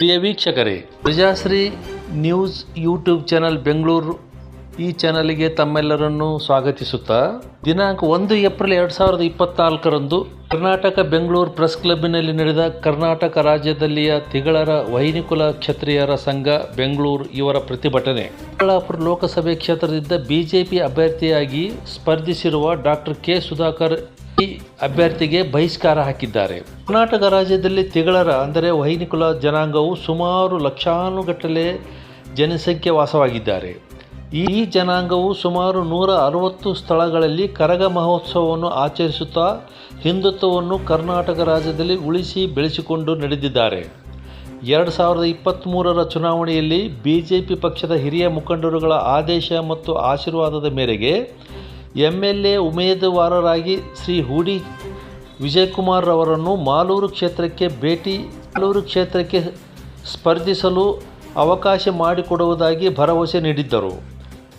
ಪ್ರಿಯ ವೀಕ್ಷಕರೇ, Prajashree news YouTube channel Bengaluru ಈ ಚಾನಲ್ಗೆ ತಮ್ಮೆಲ್ಲರನ್ನು ಸ್ವಾಗತಿಸುತ್ತಾ, ದಿನಾಂಕ ಒಂದು ಏಪ್ರಿಲ್ ಎರಡು ಸಾವಿರದ ಇಪ್ಪತ್ನಾಲ್ಕರಂದು ಕರ್ನಾಟಕ ಬೆಂಗಳೂರು ಪ್ರೆಸ್ ಕ್ಲಬ್ನಲ್ಲಿ ನಡೆದ ಕರ್ನಾಟಕ ರಾಜ್ಯದಲ್ಲಿಯ ತಿಗಳರ ವೈನಿಕುಲ ಕ್ಷತ್ರಿಯರ ಸಂಘ ಬೆಂಗಳೂರು ಇವರ ಪ್ರತಿಭಟನೆ. ಚಿಕ್ಕಬಳ್ಳಾಪುರ ಲೋಕಸಭೆ ಕ್ಷೇತ್ರದಿಂದ ಬಿಜೆಪಿ ಅಭ್ಯರ್ಥಿಯಾಗಿ ಸ್ಪರ್ಧಿಸಿರುವ ಡಾಕ್ಟರ್ ಕೆ ಸುಧಾಕರ್ ಈ ಅಭ್ಯರ್ಥಿಗೆ ಬಹಿಷ್ಕಾರ ಹಾಕಿದ್ದಾರೆ. ಕರ್ನಾಟಕ ರಾಜ್ಯದಲ್ಲಿ ತಿಗಳರ, ಅಂದರೆ ವೈನಿಕುಲ ಜನಾಂಗವು ಸುಮಾರು ಲಕ್ಷಾನುಗಟ್ಟಲೆ ಜನಸಂಖ್ಯೆ ವಾಸವಾಗಿದ್ದಾರೆ. ಈ ಜನಾಂಗವು ಸುಮಾರು ನೂರ ಅರವತ್ತು ಸ್ಥಳಗಳಲ್ಲಿ ಕರಗ ಮಹೋತ್ಸವವನ್ನು ಆಚರಿಸುತ್ತಾ, ಹಿಂದುತ್ವವನ್ನು ಕರ್ನಾಟಕ ರಾಜ್ಯದಲ್ಲಿ ಉಳಿಸಿ ಬೆಳೆಸಿಕೊಂಡು ನಡೆದಿದ್ದಾರೆ. ಎರಡು ಸಾವಿರದ ಇಪ್ಪತ್ತ್ಮೂರರ ಚುನಾವಣೆಯಲ್ಲಿ ಬಿ ಜೆ ಪಿ ಪಕ್ಷದ ಹಿರಿಯ ಮುಖಂಡರುಗಳ ಆದೇಶ ಮತ್ತು ಆಶೀರ್ವಾದದ ಮೇರೆಗೆ ಎಂ ಎಲ್ ಎ ಉಮೇದುವಾರರಾಗಿ ಶ್ರೀ ಹೂಡಿ ವಿಜಯಕುಮಾರ್ ಅವರನ್ನು ಮಾಲೂರು ಕ್ಷೇತ್ರಕ್ಕೆ ಭೇಟಿ, ಮಾಲೂರು ಕ್ಷೇತ್ರಕ್ಕೆ ಸ್ಪರ್ಧಿಸಲು ಅವಕಾಶ ಮಾಡಿಕೊಡುವುದಾಗಿ ಭರವಸೆ ನೀಡಿದ್ದರು.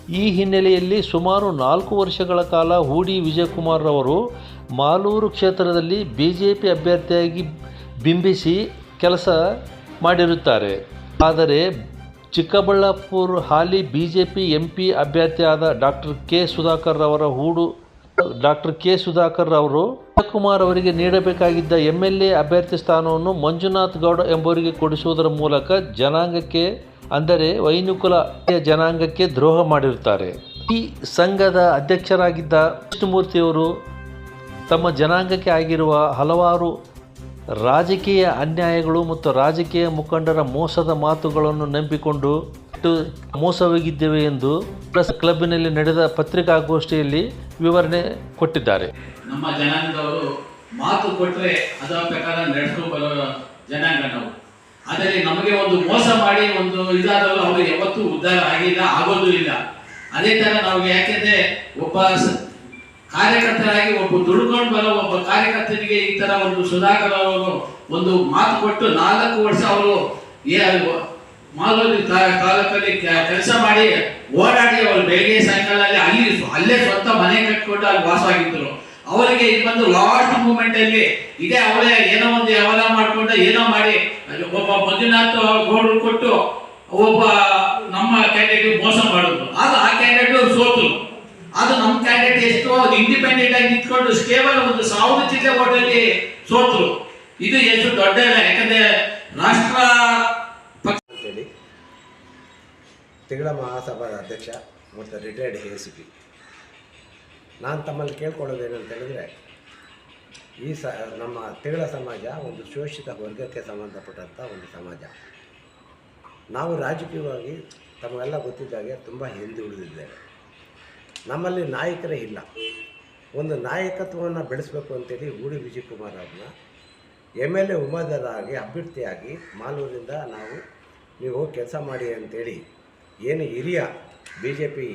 ಈ ಹಿನ್ನೆಲೆಯಲ್ಲಿ ಸುಮಾರು ನಾಲ್ಕು ವರ್ಷಗಳ ಕಾಲ ಹೂಡಿ ವಿಜಯಕುಮಾರ್ ಅವರು ಮಾಲೂರು ಕ್ಷೇತ್ರದಲ್ಲಿ ಬಿ ಜೆ ಪಿ ಅಭ್ಯರ್ಥಿಯಾಗಿ ಬಿಂಬಿಸಿ ಕೆಲಸ ಮಾಡಿರುತ್ತಾರೆ. ಆದರೆ ಚಿಕ್ಕಬಳ್ಳಾಪುರ ಹಾಲಿ ಬಿ ಜೆ ಪಿ ಎಂ ಅಭ್ಯರ್ಥಿಯಾದ ಡಾಕ್ಟರ್ ಕೆ ಸುಧಾಕರ್ ಅವರ ಹೂಡು, ಡಾಕ್ಟರ್ ಕೆ ಸುಧಾಕರ್ ಅವರು ಶಿವಕುಮಾರ್ ಅವರಿಗೆ ನೀಡಬೇಕಾಗಿದ್ದ ಎಂ ಎಲ್ ಎ ಅಭ್ಯರ್ಥಿ ಸ್ಥಾನವನ್ನು ಮಂಜುನಾಥ್ ಗೌಡ ಎಂಬುವರಿಗೆ ಕೊಡಿಸುವುದರ ಮೂಲಕ ಜನಾಂಗಕ್ಕೆ, ಅಂದರೆ ವೈನುಕುಲ ಜನಾಂಗಕ್ಕೆ ದ್ರೋಹ ಮಾಡಿರುತ್ತಾರೆ. ಈ ಸಂಘದ ಅಧ್ಯಕ್ಷರಾಗಿದ್ದ ಕೃಷ್ಣಮೂರ್ತಿಯವರು ತಮ್ಮ ಜನಾಂಗಕ್ಕೆ ಆಗಿರುವ ಹಲವಾರು ರಾಜಕೀಯ ಅನ್ಯಾಯಗಳು ಮತ್ತು ರಾಜಕೀಯ ಮುಖಂಡರ ಮೋಸದ ಮಾತುಗಳನ್ನು ನಂಬಿಕೊಂಡು ಮೋಸವಾಗಿದ್ದೇವೆ ಎಂದು ಪ್ರೆಸ್ ಕ್ಲಬ್ನಲ್ಲಿ ನಡೆದ ಪತ್ರಿಕಾಗೋಷ್ಠಿಯಲ್ಲಿ ವಿವರಣೆ ಕೊಟ್ಟಿದ್ದಾರೆ. ನಮ್ಮ ಜನಾಂಗದವರು ಮಾತು ಕೊಟ್ಟರೆ ಅದರ ಪ್ರಕಾರ ನಡೆಸ್ಕೊಂಡು ಬರೋ ಜನಾಂಗ ನಾವು ಆದರೆ ನಮಗೆ ಒಂದು ಮೋಸ ಮಾಡಿ ಒಂದು ಇದಾದವರು ಅವರು ಯಾವತ್ತೂ ಉದ್ಧಾರ ಆಗಿಲ್ಲ, ಆಗೋದು ಇಲ್ಲ. ಅದೇ ತರ ನಾವು ಯಾಕೆಂದ್ರೆ ಒಬ್ಬ ಕಾರ್ಯಕರ್ತರಾಗಿ ಒಬ್ಬ ದುಡ್ಕೊಂಡು ಬರೋ ಒಬ್ಬ ಕಾರ್ಯಕರ್ತನಿಗೆ ಈ ತರ ಒಂದು ಸುಧಾಕರ್ ಅವರು ಒಂದು ಮಾತು ಕೊಟ್ಟು ನಾಲ್ಕು ವರ್ಷ ಅವರು ಮಾಲೂರಿ ತಾಲೂಕಲ್ಲಿ ಕೆಲಸ ಮಾಡಿ ಓಡಾಡಿ ಅವರು ಬೆಳಗ್ಗೆ ಸಾಯಂಕಾಲ ಅಲ್ಲಿ ಅಲ್ಲಿ ಅಲ್ಲೇ ಸ್ವಂತ ಮನೆ ಕಟ್ಕೊಂಡು ಅಲ್ಲಿ ವಾಸವಾಗಿದ್ರು. ಅವರಿಗೆ ಇದು ಬಂದು ಲಾಸ್ಟ್ ಮೂಮೆಂಟ್ ಅಲ್ಲಿ ಇದೇ ಅವಳೇ ಏನೋ ಒಂದು ಯಾವಾಗ ಮಾಡ್ಕೊಂಡು ಏನೋ ಮಾಡಿ ಒಬ್ಬ ಮಂಜುನಾಥ್ ಗೋಡ್ ಕೊಟ್ಟು ಒಬ್ಬ ನಮ್ಮ ಕ್ಯಾಂಡಿಡೇಟ್ ಮೋಸ ಮಾಡಿದ್ರು ಆಗ ಆ ಕ್ಯಾಂಡಿಡೇಟ್ ಸೋತರು ಅದು ನಮ್ಮ ಅದು ಇಂಡಿಪೆಂಡೆಂಟ್ ಆಗಿ ನಿಂತ್ಕೊಂಡು ಕೇವಲ ಒಂದು ಸಾವಿರ ಜಿಲ್ಲೆ ಓಟಲ್ಲಿ ಸೋತರು ಇದು ಎಷ್ಟು ದೊಡ್ಡ ಇಲ್ಲ, ಯಾಕಂದ್ರೆ ರಾಷ್ಟ್ರ ಪಕ್ಷ ಅಂತೇಳಿ. ತಿಂಗಳ ಮಹಾಸಭಾದ ಅಧ್ಯಕ್ಷ, ಮತ್ತು ರಿಟೈರ್ಡ್ ಎ ಸಿ ಪಿ ನಾನು ತಮ್ಮಲ್ಲಿ ಕೇಳ್ಕೊಳ್ಳೋದು ಏನಂತ ಹೇಳಿದರೆ, ಈ ಸ, ನಮ್ಮ ತಿಂಗಳ ಸಮಾಜ ಒಂದು ಶೋಷಿತ ವರ್ಗಕ್ಕೆ ಸಂಬಂಧಪಟ್ಟಂಥ ಒಂದು ಸಮಾಜ. ನಾವು ರಾಜಕೀಯವಾಗಿ ತಮಗೆಲ್ಲ ಗೊತ್ತಿದ್ದಾಗೆ ತುಂಬ ಹಿಂದುಳಿದಿದ್ದೇವೆ ನಮ್ಮಲ್ಲಿ ನಾಯಕರೇ ಇಲ್ಲ. ಒಂದು ನಾಯಕತ್ವವನ್ನು ಬೆಳೆಸಬೇಕು ಅಂತೇಳಿ ಗೂಡಿ ವಿಜಯಕುಮಾರ್ ಅವ್ರನ್ನ ಎಂ ಎಲ್ ಎ ಉಮಾದಾರಾಗಿ ಅಭ್ಯರ್ಥಿಯಾಗಿ ಮಾಲೂರಿಂದ ನಾವು, ನೀವು ಹೋಗಿ ಕೆಲಸ ಮಾಡಿ ಅಂತೇಳಿ ಏನು ಹಿರಿಯ ಬಿ ಜೆ ಪಿ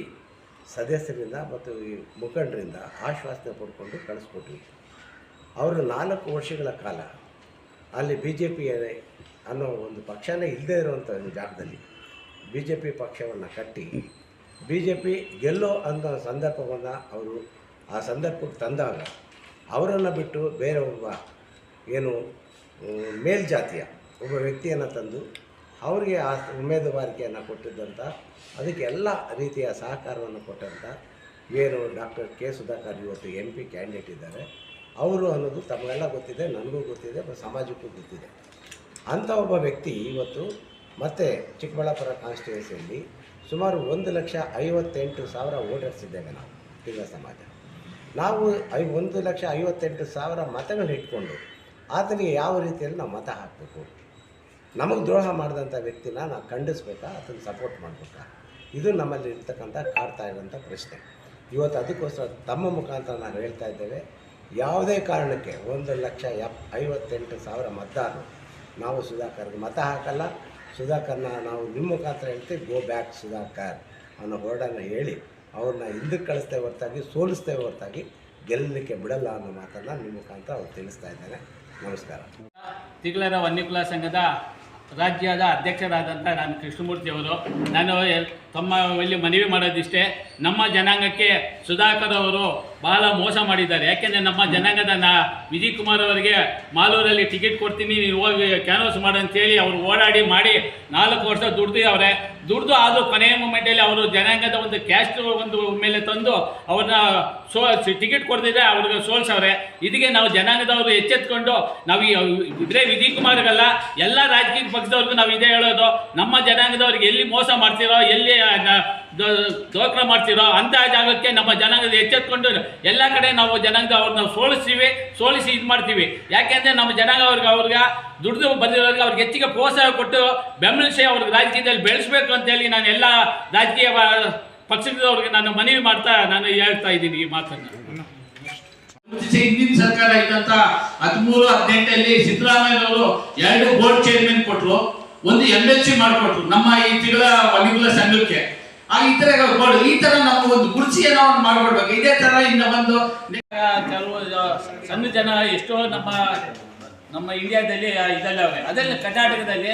ಸದಸ್ಯರಿಂದ ಮತ್ತು ಈ ಮುಖಂಡರಿಂದ ಆಶ್ವಾಸನೆ ಪಡ್ಕೊಂಡು ಕಳಿಸ್ಕೊಟ್ವಿ. ಅವರು ನಾಲ್ಕು ವರ್ಷಗಳ ಕಾಲ ಅಲ್ಲಿ ಬಿ ಜೆ ಪಿ ಅನ್ನೋ ಒಂದು ಪಕ್ಷನೇ ಇಲ್ಲದೇ ಇರುವಂಥ ಜಾಗದಲ್ಲಿ ಬಿ ಜೆ ಪಿ ಪಕ್ಷವನ್ನು ಕಟ್ಟಿ ಬಿ ಜೆ ಪಿ ಗೆಲ್ಲೋ ಅಂತ ಸಂದರ್ಭವನ್ನು ಅವರು ಆ ಸಂದರ್ಭಕ್ಕೆ ತಂದಾಗ ಅವರನ್ನು ಬಿಟ್ಟು ಬೇರೆ ಒಬ್ಬ ಏನು ಮೇಲ್ಜಾತಿಯ ಒಬ್ಬ ವ್ಯಕ್ತಿಯನ್ನು ತಂದು ಅವರಿಗೆ ಆ ಉಮೇದುವಾರಿಕೆಯನ್ನು ಕೊಟ್ಟಿದ್ದಂಥ ಅದಕ್ಕೆ ಎಲ್ಲ ರೀತಿಯ ಸಹಕಾರವನ್ನು ಕೊಟ್ಟಂಥ ಏನು ಡಾಕ್ಟರ್ ಕೆ ಸುಧಾಕರ್ ಇವತ್ತು ಎಂ ಪಿ ಕ್ಯಾಂಡಿಡೇಟ್ ಇದ್ದಾರೆ. ಅವರು ಅನ್ನೋದು ತಮಗೆಲ್ಲ ಗೊತ್ತಿದೆ, ನನಗೂ ಗೊತ್ತಿದೆ ಸಮಾಜಕ್ಕೂ ಗೊತ್ತಿದೆ. ಅಂಥ ಒಬ್ಬ ವ್ಯಕ್ತಿ ಇವತ್ತು ಮತ್ತೆ ಚಿಕ್ಕಬಳ್ಳಾಪುರ ಕಾನ್ಸ್ಟಿಟ್ಯೂನ್ಸಿಯಲ್ಲಿ ಸುಮಾರು ಒಂದು ಲಕ್ಷ ಐವತ್ತೆಂಟು ಸಾವಿರ ವೋಟರ್ಸ್ ಇದ್ದೇವೆ ನಾವು ತಿಂಗಳ ಸಮಾಜ. ನಾವು ಐ, ಒಂದು ಲಕ್ಷ ಐವತ್ತೆಂಟು ಸಾವಿರ ಮತಗಳು ಇಟ್ಕೊಂಡು, ಆತನಿಗೆ ಯಾವ ರೀತಿಯಲ್ಲಿ ನಾವು ಮತ ಹಾಕಬೇಕು? ನಮಗೆ ದ್ರೋಹ ಮಾಡಿದಂಥ ವ್ಯಕ್ತಿನ ನಾವು ಖಂಡಿಸ್ಬೇಕಾ? ಅದನ್ನು ಸಪೋರ್ಟ್ ಮಾಡಬೇಕಾ? ಇದು ನಮ್ಮಲ್ಲಿ ಇರ್ತಕ್ಕಂಥ ಕಾಡ್ತಾ ಇರೋಂಥ ಪ್ರಶ್ನೆ. ಇವತ್ತು ಅದಕ್ಕೋಸ್ಕರ ತಮ್ಮ ಮುಖಾಂತರ ನಾವು ಹೇಳ್ತಾ ಇದ್ದೇವೆ, ಯಾವುದೇ ಕಾರಣಕ್ಕೆ ಒಂದು ಲಕ್ಷ ಎಪ್, ಐವತ್ತೆಂಟು ಸಾವಿರ ಮತದಾರರು ನಾವು ಸುಧಾಕರ್ಗೆ ಮತ ಹಾಕಲ್ಲ. ಸುಧಾಕರ್ನ ನಾವು ನಿಮ್ಮ ಮುಖಾಂತರ ಹೇಳ್ತೀವಿ ಗೋ ಬ್ಯಾಕ್ ಸುಧಾಕರ್ ಅನ್ನೋ ಹೊರಡನ್ನು ಹೇಳಿ, ಅವ್ರನ್ನ ಹಿಂದಕ್ಕೆ ಕಳಿಸ್ತೇವೆ ಹೊರತಾಗಿ ಸೋಲಿಸ್ತೇವೆ ಹೊರತಾಗಿ ಗೆಲ್ಲಲಿಕ್ಕೆ ಬಿಡಲ್ಲ ಅನ್ನೋ ಮಾತನ್ನು ನಿಮ್ಮ ಮುಖಾಂತರ ಅವ್ರು ತಿಳಿಸ್ತಾ ಇದ್ದಾರೆ. ನಮಸ್ಕಾರ. ತಿಗಳರ ವನ್ಯಕುಲ ಸಂಘದ ರಾಜ್ಯದ ಅಧ್ಯಕ್ಷರಾದಂಥ ನಾನು ಕೃಷ್ಣಮೂರ್ತಿ ಅವರು. ನಾನು ತಮ್ಮ ತಮ್ಮಲ್ಲಿ ಮನವಿ ಮಾಡೋದಿಷ್ಟೇ. ನಮ್ಮ ಜನಾಂಗಕ್ಕೆ ಸುಧಾಕರ್ ಅವರು ಬಹಳ ಮೋಸ ಮಾಡಿದ್ದಾರೆ. ಯಾಕೆಂದರೆ ನಮ್ಮ ಜನಾಂಗದ ನಾ ವಿಜಯ್ ಕುಮಾರ್ ಅವರಿಗೆ ಮಾಲೂರಲ್ಲಿ ಟಿಕೆಟ್ ಕೊಡ್ತೀನಿ, ನೀವು ಹೋಗಿ ಕ್ಯಾನ್ವಸ್ ಮಾಡು ಅಂತೇಳಿ ಅವರು ಓಡಾಡಿ ಮಾಡಿ ನಾಲ್ಕು ವರ್ಷ ದುಡ್ದು ಅವರೆ, ದುಡ್ದು ಆದರೂ ಕೊನೆಯ ಮೂಮೆಂಟಲ್ಲಿ ಅವರು ಜನಾಂಗದ ಒಂದು ಕ್ಯಾಸ್ಟ್ ಒಂದು ಮೇಲೆ ತಂದು ಅವ್ರನ್ನ ಸೋ, ಟಿಕೆಟ್ ಕೊಡ್ದಿದ್ರೆ ಅವ್ರಿಗೆ ಸೋಲ್ಸವ್ರೆ. ಇದಕ್ಕೆ ನಾವು ಜನಾಂಗದವರು ಎಚ್ಚೆತ್ಕೊಂಡು ನಾವು ಇದ್ರೆ ವಿಜಯ್ ಕುಮಾರ್ಗಲ್ಲ, ಎಲ್ಲ ರಾಜಕೀಯ ಪಕ್ಷದವ್ರಿಗೂ ನಾವು ಇದೇ ಹೇಳೋದು. ನಮ್ಮ ಜನಾಂಗದವ್ರಿಗೆ ಎಲ್ಲಿ ಮೋಸ ಮಾಡ್ತೀರೋ, ಎಲ್ಲಿ ನ- ಮಾಡ್ತೀರೋ ಅಂಥ ಜಾಗಕ್ಕೆ ನಮ್ಮ ಜನಾಂಗದ ಎಚ್ಚೆತ್ಕೊಂಡು ಎಲ್ಲ ಕಡೆ ನಾವು ಜನಾಂಗ ಅವ್ರನ್ನ ಸೋಲಿಸ್ತೀವಿ, ಸೋಲಿಸಿ ಇದು ಮಾಡ್ತೀವಿ. ಯಾಕೆಂದರೆ ನಮ್ಮ ಜನಾಂಗ ಅವ್ರಿಗೆ ಅವ್ರಿಗೆ ದುಡ್ದು ಬಂದಿರೋರಿಗೆ ಅವ್ರಿಗೆ ಹೆಚ್ಚಿಗೆ ಪ್ರೋತ್ಸಾಹ ಕೊಟ್ಟು ಬೆಂಬಲಿಸಿ ಅವ್ರಿಗೆ ರಾಜಕೀಯದಲ್ಲಿ ಅಂತ ಅಂತೇಳಿ ನಾನು ಎಲ್ಲ ರಾಜಕೀಯ ಪಕ್ಷದವ್ರಿಗೆ ನಾನು ಮನವಿ ಮಾಡ್ತಾ ನಾನು ಹೇಳ್ತಾ ಇದ್ದೀನಿ ಈ ಮಾತನ್ನು. ಹಿಂದಿನ ಸರ್ಕಾರ ಇದ್ದಂತ ಹದಿಮೂರು, ಹದಿನೆಂಟಲ್ಲಿ ಸಿದ್ದರಾಮಯ್ಯನವರು ಎರಡು ಬೋರ್ಡ್ ಚೇರ್ಮನ್ ಕೊಟ್ಟರು ಒಂದು ಎಂ ಎಲ್ ಸಿ ಮಾಡಿಕೊಟ್ರು ನಮ್ಮ ಈ ತಿಂಗಳ ಒಲಿಗುಲ ಸಂಘಕ್ಕೆ. ಆ ಈ ತರ ಬೋರ್ಡ್ ಈ ತರ ನಾವು ಒಂದು ಕುರ್ಚಿಯನ್ನ ಏನೋ ಒಂದು ಮಾಡ್ಕೊಡ್ಬೇಕು. ಇದೇ ತರ ಇನ್ನ ಒಂದು ಕೆಲವು ಸಣ್ಣ ಜನ ಎಷ್ಟೋ ನಮ್ಮ ನಮ್ಮ ಇಂಡಿಯಾದಲ್ಲಿ ಇದೆಲ್ಲ ಅದೆಲ್ಲ ಕರ್ನಾಟಕದಲ್ಲಿ